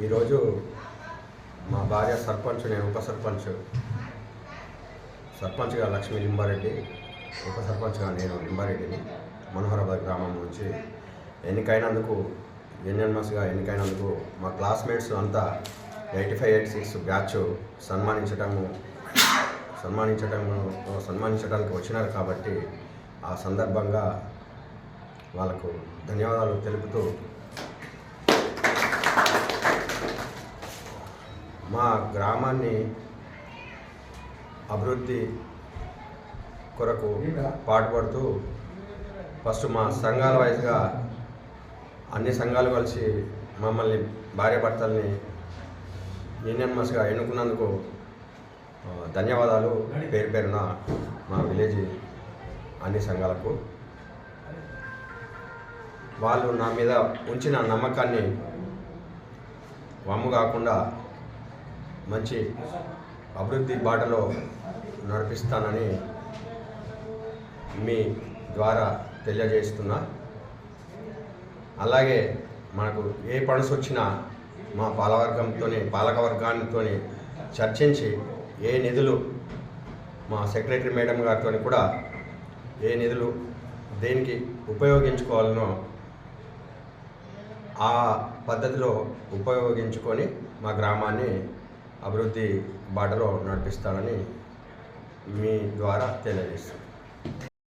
ఈరోజు మా భార్య సర్పంచ్ నేను ఉప సర్పంచ్. సర్పంచ్గా లక్ష్మీ లింబారెడ్డి ఉప సర్పంచ్గా నేను లింబారెడ్డిని మనోహరాబాద్ గ్రామం నుంచి ఎన్నికైనందుకు ఎన్ఎన్ఎస్గా ఎన్నికైనందుకు మా క్లాస్మేట్స్ అంతా eighty five eight six batch సన్మానించటము సన్మానించటము సన్మానించడానికి వచ్చినారు కాబట్టి ఆ సందర్భంగా వాళ్ళకు ధన్యవాదాలు తెలుపుతూ మా గ్రామాన్ని అభివృద్ధి కొరకు పాటుపడుతూ ఫస్ట్ మా సంఘాల వైజ్గా అన్ని సంఘాలు కలిసి మమ్మల్ని భార్యాభర్తల్ని యూనియన్మస్గా ఎన్నుకున్నందుకు ధన్యవాదాలు. పేరు పేరున మా విలేజ్ అన్ని సంఘాలకు. వాళ్ళు నా మీద ఉంచిన నమ్మకాన్ని వమ్ము కాకుండా మంచి అభివృద్ధి బాటలో నడిపిస్తానని మీ ద్వారా తెలియజేస్తున్నా. అలాగే మనకు ఏ పనుసు వచ్చినా మా పాలవర్గంతో పాలకవర్గానితో చర్చించి ఏ నిధులు మా సెక్రటరీ మేడం గారితో కూడా ఏ నిధులు దేనికి ఉపయోగించుకోవాలనో ఆ పద్ధతిలో ఉపయోగించుకొని మా గ్రామాన్ని అభివృద్ధి బాటలో నడిపిస్తానని మీ ద్వారా తెలియజేస్తాను